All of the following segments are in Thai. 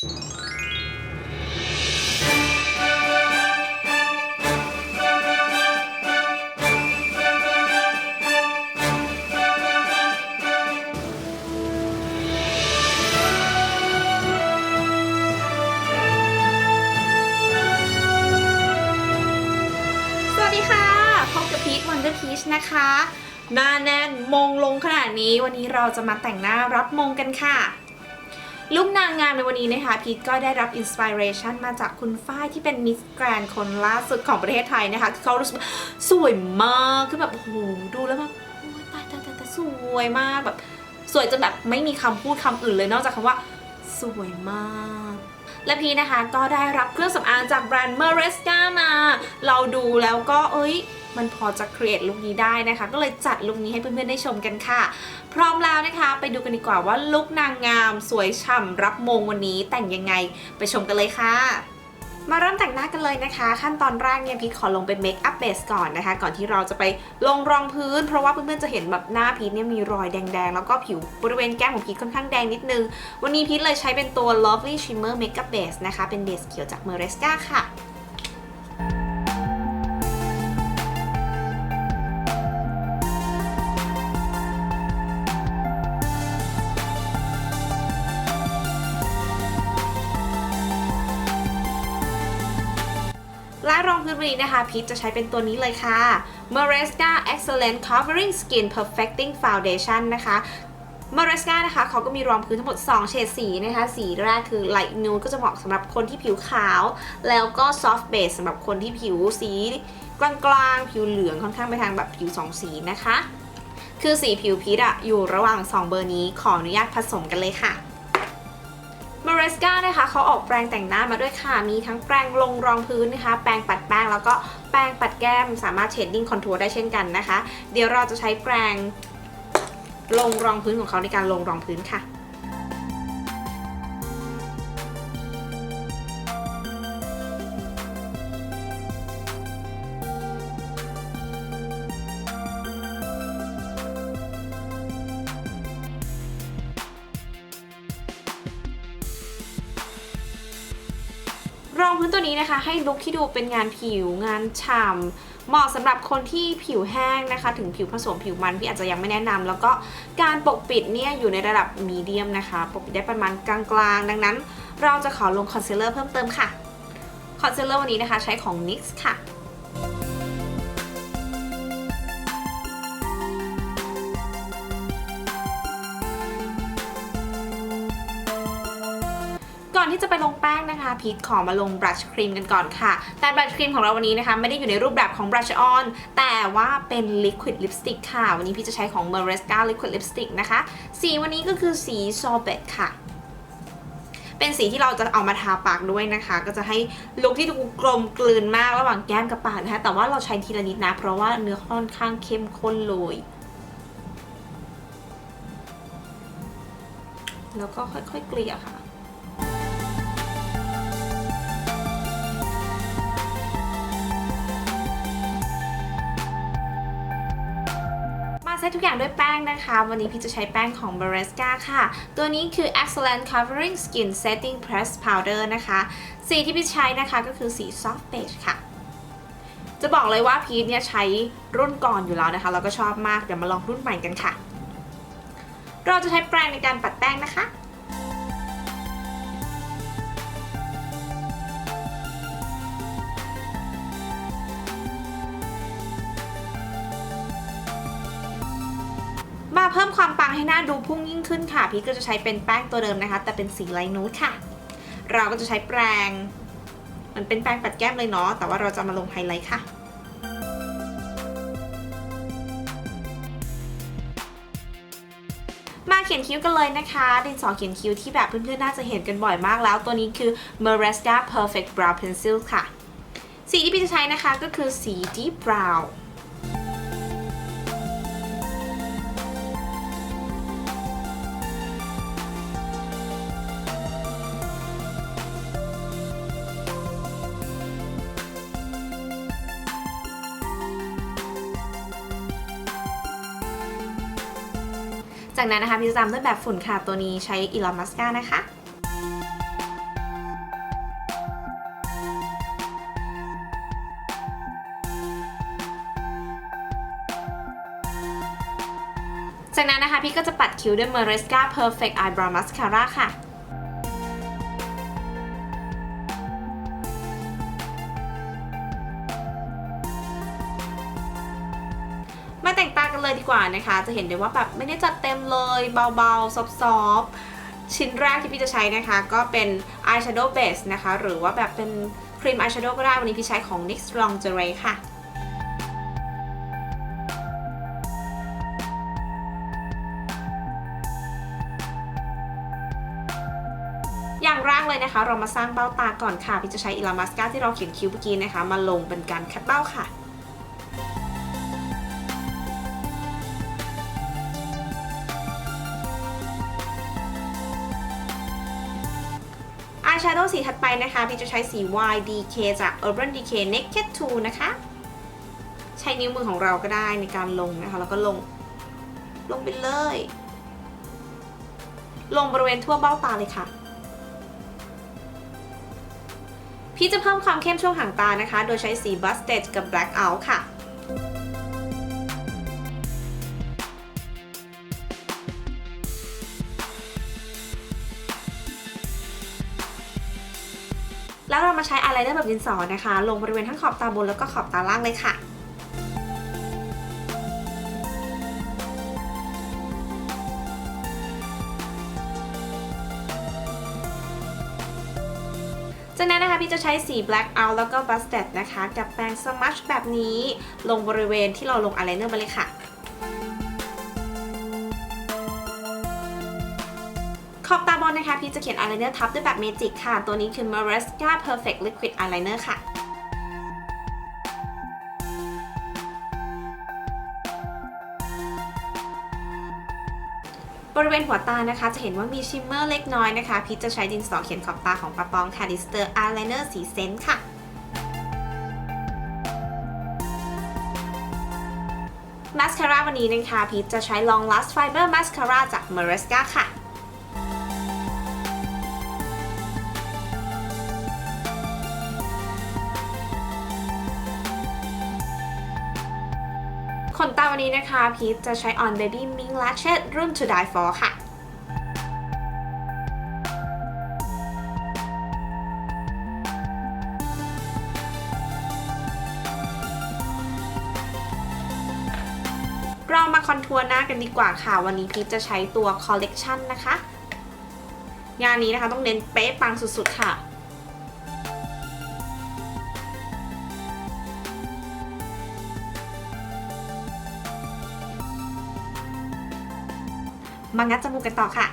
สวัสดีค่ะ พบกับพีทวันเดอร์พีชนะคะ หน้าแน่นมงลงขนาดนี้วันนี้เราจะมาแต่งหน้ารับมงกันค่ะ ลุกนางงามในวันนี้นะคะพีทก็ได้รับอินสปิเรชันมาจากคุณฝ้ายที่เป็นมิสแกรนคนล่าสุดของประเทศไทยนะคะเขารู้สึกว่าสวยมากคือแบบโอ้โหดูแล้วแบบตายตายตายตายสวยมากแบบ สวยจนแบบไม่มีคำพูดคำอื่นเลยนอกจากคำว่า สวยมากและพีทนะคะก็ได้รับเครื่องสำอางจากแบรนด์ m e r e s c a มา เราดูแล้วก็เอ้ย มันพอจะ create ลุคนี้ได้นะคะ ก็เลยจัดลุคนี้ให้เพื่อนๆได้ชมกันค่ะ พร้อมแล้วนะคะ ไปดูกันดีกว่าว่าลุคนางงามสวยฉ่ำรับมงวันนี้แต่งยังไงไปชมกันเลยค่ะมาเริ่มแต่งหน้ากันเลยนะคะ ขั้นตอนแรกเนี่ยพีทขอลงเป็นเมคอัพเบสก่อนนะคะ ก่อนที่เราจะไปลงรองพื้น เพราะว่าเพื่อนๆจะเห็นแบบหน้าพีทเนี่ยมีรอยแดงๆ แล้วก็ผิวบริเวณแก้มของพีทค่อนข้างแดงนิดนึง วันนี้พีทเลยใช้เป็นตัว Lovely Shimmer Makeup Base นะคะ เป็นเบสเขียวจาก Maresca ค่ะและ วันนี้นะคะพีทจะใช้เป็นตัวนี้เลยค่ะ Maresca Excellent Covering Skin Perfecting Foundation นะคะ Maresca นะคะเขาก็มีรองพื้นทั้งหมด 2 เฉดสีนะคะ สีแรกคือ Light Nude ก็จะเหมาะสำหรับคนที่ผิวขาว แล้วก็ Soft Base สำหรับคนที่ผิวสีกลางๆ ผิวเหลืองค่อนข้างไปทางแบบผิว 2 สีนะคะ คือสีผิวพีทอะอยู่ระหว่าง 2 เบอร์นี้ขออนุญาตผสมกันเลยค่ะ มาเรสกานะคะเขาออกแปรงแต่งหน้ามาด้วยค่ะ มีทั้งแปรงลงรองพื้นนะคะ แปรงปัดแป้งแล้วก็แปรงปัดแก้ม สามารถเชดดิ้งคอนทัวร์ได้เช่นกันนะคะ เดี๋ยวเราจะใช้แปรงลงรองพื้นของเขาในการลงรองพื้นค่ะ รองพื้นตัวนี้นะคะ ให้ลุคที่ดูเป็นงานผิวงานฉ่ำเหมาะสำหรับคนที่ผิวแห้งนะคะ ถึงผิวผสมผิวมันพี่อาจจะยังไม่แนะนำแล้วก็การปกปิดเนี่ยอยู่ในระดับมีเดียมนะคะ ปกปิดได้ประมาณกลางๆ ดังนั้น เราจะขอลงคอนซีลเลอร์เพิ่มเติมค่ะคอนซีลเลอร์วันนี้นะคะใช้ของ NYX ค่ะ ก่อนที่จะไปลงแป้งนะคะพีทขอมาลงบรัชครีมกันก่อนค่ะ แต่บรัชครีมของเราวันนี้นะคะไม่ได้อยู่ในรูปแบบของบรัชออนแต่ว่าเป็นลิควิดลิปสติกค่ะ วันนี้พี่จะใช้ของ m e r e s c a Liquid Lipstick นะคะ สีวันนี้ก็คือสี Sorbet ค่ะเป็นสีที่เราจะเอามาทาปากด้วยนะคะ ก็จะให้ลุคที่ดูกลมกลืนมากระหว่างแก้มกับปากนะคะ แต่ว่าเราใช้ทีละนิดนะ เพราะว่าเนื้อค่อนข้างเข้มข้นเลย แล้วก็ค่อยๆเกลี่ยค่ะ เซตทุกอย่างด้วยแป้งนะคะ วันนี้พี่จะใช้แป้งของ b a r e s c a ค่ะ ตัวนี้คือ Excellent Covering Skin Setting Press Powder นะคะ สีที่พี่ใช้นะคะก็คือสี Soft Beige ค่ะ จะบอกเลยว่าพีทเนี่ยใช้รุ่นก่อนอยู่แล้วนะคะแล้วก็ชอบมาก เดี๋ยวมาลองรุ่นใหม่กันค่ะ เราจะใช้แปรงในการปัดแป้งนะคะ เพิ่มความปังให้หน้าดูพุ่งยิ่งขึ้นค่ะ พีทก็จะใช้เป็นแป้งตัวเดิมนะคะ แต่เป็นสีไลท์นูดค่ะ เราก็จะใช้แปรงมันเป็นแปรงปัดแก้มเลยเนาะแต่ว่าเราจะมาลงไฮไลท์ค่ะมาเขียนคิ้วกันเลยนะคะ ดินสอเขียนคิ้วที่แบบเพื่อนๆ น่าจะเห็นกันบ่อยมากแล้ว ตัวนี้คือ Maresca Perfect Brow Pencil ค่ะ สีที่พี่จะใช้นะคะก็คือสี Deep Brown จากนั้นนะคะพิซซามด้วยแบบฝุ่นค่ะตัวนี้ใช้อิลอมัสก้านะคะจากนั้นนะคะพี่ก็จะปัดคิ้วด้วยเมอร์เร Maresca Perfect Eyebrow Mascara ค่ะ เลยดีกว่านะคะ จะเห็นได้ว่าแบบไม่ได้จัดเต็มเลยเบาๆ ซอฟๆ ชิ้นแรกที่พี่จะใช้นะคะ ก็เป็น eyeshadow base นะคะ หรือว่าแบบเป็นครีม eyeshadow ก็ได้ วันนี้พี่ใช้ของ NYX Lingerie ค่ะอย่างแรกเลยนะคะ เรามาสร้างเบ้าตาก่อนค่ะ พี่จะใช้อิลามัสกาที่เราเขียนคิ้วเมื่อกี้นะคะ มาลงเป็นการคัดเบ้าค่ะ แชโดว์สีถัดไปนะคะพี่จะใช้สี YDK จาก Urban Decay Naked 2 นะคะ ใช้นิ้วมือของเราก็ได้ในการลงนะคะ แล้วก็ลง ลงไปเลย ลงบริเวณทั่วเบ้าตาเลยค่ะ พี่จะเพิ่มความเข้มช่วงหางตานะคะ โดยใช้สี Busted กับ Black Out ค่ะ เรามาใช้อะไรได้แบบดินสอนะคะ ลงบริเวณทั้งขอบตาบนแล้วก็ขอบตาล่างเลยค่ะจากนั้นนะคะพี่จะใช้สี black out แล้วก็ busted นะคะ กับแปรง smudge แบบนี้ลงบริเวณที่เราลงอายไลเนอร์ไปเลยค่ะ ขอบตาบนนะคะ พี่จะเขียนอายไลเนอร์ทับด้วยแบบเมจิกค่ะ ตัวนี้คือ Maresca Perfect Liquid Eyeliner ค่ะบริเวณหัวตานะคะ จะเห็นว่ามีชิมเมอร์เล็กน้อยนะคะ พีชจะใช้ดินสอเขียนขอบตาของปะปองค่ะดิสเตอร์อายไลเนอร์สีเซนต์ค่ะ มาสคาร่าวันนี้นะคะ พีชจะใช้ Long Last Fiber Mascara จาก Maresca ค่ะ ขนตาวันนี้นะคะ พีชจะใช้ On Baby Mink Lashes รุ่น To Die For ค่ะเรามาคอนทัวร์หน้ากันดีกว่าค่ะ วันนี้พีชจะใช้ตัว Collection นะคะ งานนี้นะคะต้องเน้นเป๊ะปังสุดๆค่ะ มางัดจมูกกันต่อค่ะ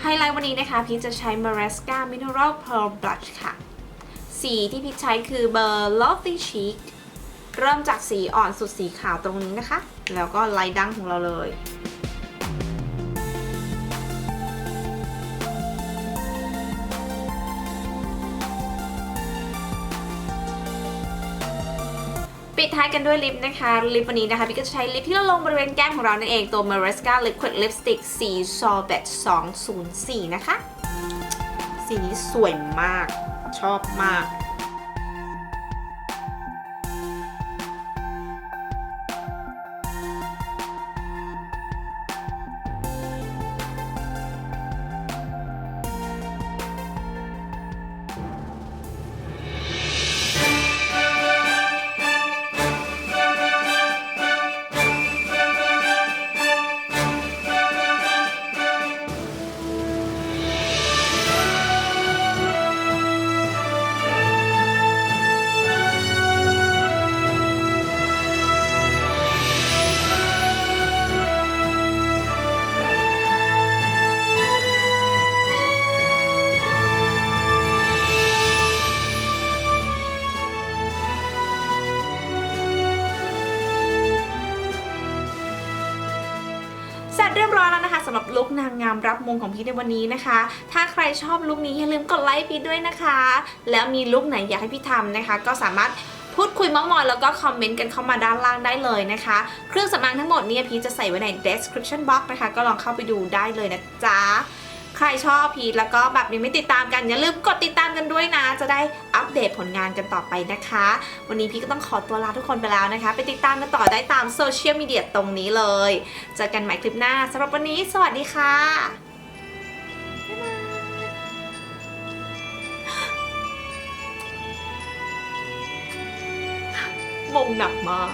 ไฮไลท์วันนี้นะคะพีชจะใช้ Maresca Mineral Pearl Blush ค่ะ สีที่พีชใช้คือเบอร์ Lovely Chic เริ่มจากสีอ่อนสุดสีขาวตรงนี้นะคะ แล้วก็ไลท์ดั้งของเราเลย ดท้ายกันด้วยลิปนะคะ ลิปวันนี้นะคะพี่ก็จะใช้ลิปที่เราลงบริเวณแก้มของเรานั่นเองตัว Maresca Liquid Lipstick สี Sorbet 204 นะคะ สีนี้สวยมากชอบมาก ลุคนางงามรับมงของพีทในวันนี้นะคะ ถ้าใครชอบลุคนี้อย่าลืมกดไลค์พีทด้วยนะคะ แล้วมีลุคไหนอยากให้พี่ทำนะคะ ก็สามารถพูดคุยมั่งมอยแล้วก็คอมเมนต์กันเข้ามาด้านล่างได้เลยนะคะ เครื่องสำอางทั้งหมดเนี่ยพีทจะใส่ไว้ใน description box นะคะ ก็ลองเข้าไปดูได้เลยนะจ๊ะ ใครชอบพีทแล้วก็แบบยังไม่ติดตามกัน อย่าลืมกดติดตามกันด้วยนะ จะได้อัปเดตผลงานกันต่อไปนะคะ วันนี้พีก็ต้องขอตัวลาทุกคนไปแล้วนะคะ ไปติดตามกันต่อได้ตามโซเชียลมีเดียตรงนี้เลย เจอกันใหม่คลิปหน้าสำหรับวันนี้ สวัสดีค่ะบ๊ายบายมงหนักมาก